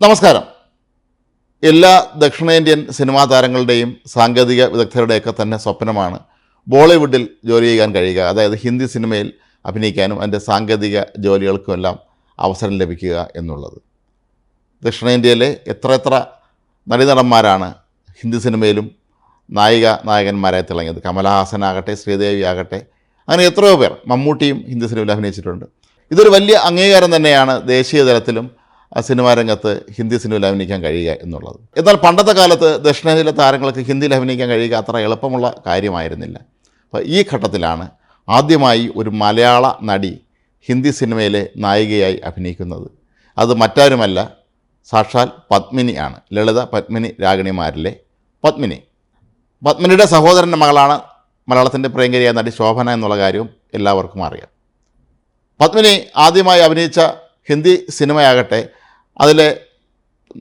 നമസ്കാരം. എല്ലാ ദക്ഷിണേന്ത്യൻ സിനിമാ താരങ്ങളുടെയും സാങ്കേതിക വിദഗ്ധരുടെയൊക്കെ തന്നെ സ്വപ്നമാണ് ബോളിവുഡിൽ ജോലി ചെയ്യാൻ കഴിയുക അതായത് ഹിന്ദി സിനിമയിൽ അഭിനയിക്കാനും അതിന്റെ സാങ്കേതിക ജോലികൾക്കുമെല്ലാം അവസരം ലഭിക്കുക എന്നുള്ളത്. ദക്ഷിണേന്ത്യയിലെ എത്ര എത്ര നടീനടന്മാരാണ് ഹിന്ദി സിനിമയിലും നായിക നായകന്മാരായി തിളങ്ങിയത്. കമലഹാസൻ ആകട്ടെ ശ്രീദേവി ആകട്ടെ അങ്ങനെ എത്രയോ പേർ മമ്മൂട്ടിയും ഹിന്ദി സിനിമയിൽ അഭിനയിച്ചിട്ടുണ്ട്. ഇതൊരു വലിയ അംഗീകാരം തന്നെയാണ് ദേശീയ തലത്തിലും സിനിമാ രംഗത്ത് ഹിന്ദി സിനിമയിൽ അഭിനയിക്കാൻ കഴിയുക എന്നുള്ളത്. എന്നാൽ പണ്ടത്തെ കാലത്ത് ദക്ഷിണേന്ത്യയിലെ താരങ്ങൾക്ക് ഹിന്ദിയിൽ അഭിനയിക്കാൻ കഴിയുക അത്ര എളുപ്പമുള്ള കാര്യമായിരുന്നില്ല. അപ്പോൾ ഈ ഘട്ടത്തിലാണ് ആദ്യമായി ഒരു മലയാള നടി ഹിന്ദി സിനിമയിലെ നായികയായി അഭിനയിക്കുന്നത്. അത് മറ്റാരുമല്ല സാക്ഷാൽ പത്മിനി ആണ്. ലളിത പത്മിനി രാഗിണിമാരിലെ പത്മിനി. പത്മിനിയുടെ സഹോദരന്റെ മകളാണ് മലയാളത്തിന്റെ പ്രിയങ്കരിയായ നടി ശോഭന എന്നുള്ള കാര്യവും എല്ലാവർക്കും അറിയാം. പത്മിനി ആദ്യമായി അഭിനയിച്ച ഹിന്ദി സിനിമയാകട്ടെ അതിലെ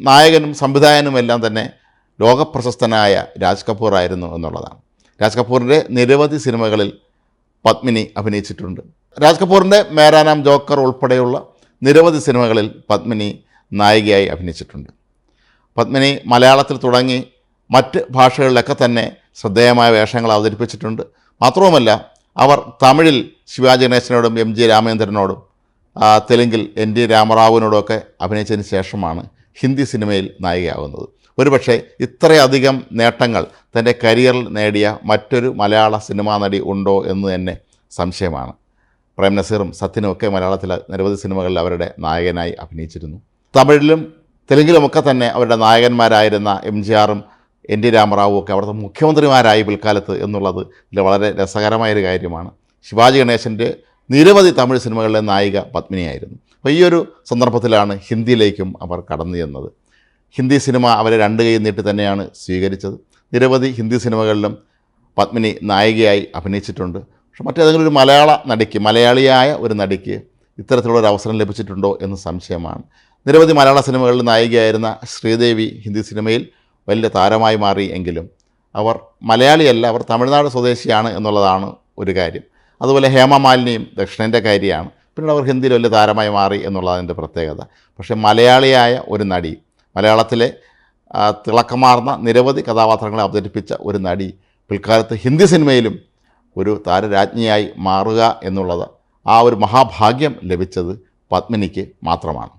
നായകനും സംവിധായകനും എല്ലാം തന്നെ ലോകപ്രശസ്തനായ രാജ് കപൂർ ആയിരുന്നു എന്നുള്ളതാണ്. രാജ് കപൂറിന്റെ നിരവധി സിനിമകളിൽ പത്മിനി അഭിനയിച്ചിട്ടുണ്ട്. രാജ് കപൂറിന്റെ മേരാനാം ജോക്കർ ഉൾപ്പെടെയുള്ള നിരവധി സിനിമകളിൽ പത്മിനി നായികയായി അഭിനയിച്ചിട്ടുണ്ട്. പത്മിനി മലയാളത്തിൽ തുടങ്ങി മറ്റ് ഭാഷകളിലൊക്കെ തന്നെ ശ്രദ്ധേയമായ വേഷങ്ങൾ അവതരിപ്പിച്ചിട്ടുണ്ട്. മാത്രവുമല്ല അവർ തമിഴിൽ ശിവാജി ഗണേശനോടും എം ജി രാമേന്ദ്രനോടും തെലുങ്കിൽ എൻ ടി രാമറാവുവിനോടൊക്കെ അഭിനയിച്ചതിന് ശേഷമാണ് ഹിന്ദി സിനിമയിൽ നായികയാകുന്നത്. ഒരുപക്ഷെ ഇത്രയധികം നേട്ടങ്ങൾ തന്റെ കരിയറിൽ നേടിയ മറ്റൊരു മലയാള സിനിമാ നടി ഉണ്ടോ എന്ന് തന്നെ സംശയമാണ്. പ്രേം നസീറും സത്യനും ഒക്കെ മലയാളത്തിലെ നിരവധി സിനിമകളിൽ അവരുടെ നായകനായി അഭിനയിച്ചിരുന്നു. തമിഴിലും തെലുങ്കിലുമൊക്കെ തന്നെ അവരുടെ നായകന്മാരായിരുന്ന എം ജി ആറും എൻ ടി രാമറാവും ഒക്കെ അവിടുത്തെ മുഖ്യമന്ത്രിമാരായി പിൽക്കാലത്ത് എന്നുള്ളത് ഇതിൽ വളരെ രസകരമായൊരു കാര്യമാണ്. ശിവാജി ഗണേശന്റെ നിരവധി തമിഴ് സിനിമകളിലെ നായിക പത്മിനിയായിരുന്നു. അപ്പോൾ ഈ ഒരു സന്ദർഭത്തിലാണ് ഹിന്ദിയിലേക്കും അവർ കടന്നു ചെന്നത്. ഹിന്ദി സിനിമ അവരെ രണ്ട് കൈ നീട്ടി തന്നെയാണ് സ്വീകരിച്ചത്. നിരവധി ഹിന്ദി സിനിമകളിലും പത്മിനി നായികയായി അഭിനയിച്ചിട്ടുണ്ട്. പക്ഷെ മറ്റേതെങ്കിലും ഒരു മലയാള നടിക്ക് മലയാളിയായ ഒരു നടിക്ക് ഇത്തരത്തിലുള്ള ഒരു അവസരം ലഭിച്ചിട്ടുണ്ടോ എന്ന് സംശയമാണ്. നിരവധി മലയാള സിനിമകളിൽ നായികയായിരുന്ന ശ്രീദേവി ഹിന്ദി സിനിമയിൽ വലിയ താരമായി മാറി എങ്കിലും അവർ മലയാളിയല്ല അവർ തമിഴ്നാട് സ്വദേശിയാണ് എന്നുള്ളതാണ് ഒരു കാര്യം. അതുപോലെ ഹേമമാലിനിയും ദക്ഷിണേന്റെ കാര്യമാണ് പിന്നീട് അവർ ഹിന്ദിയിൽ വലിയ താരമായി മാറി എന്നുള്ളതിന്റെ പ്രത്യേകത. പക്ഷേ മലയാളിയായ ഒരു നടി മലയാളത്തിലെ തിളക്കമാർന്ന നിരവധി കഥാപാത്രങ്ങളെ അവതരിപ്പിച്ച ഒരു നടി പിൽക്കാലത്ത് ഹിന്ദി സിനിമയിലും ഒരു താരരാജ്ഞിയായി മാറുക എന്നുള്ളത് ആ ഒരു മഹാഭാഗ്യം ലഭിച്ചത് പത്മിനിക്ക് മാത്രമാണ്.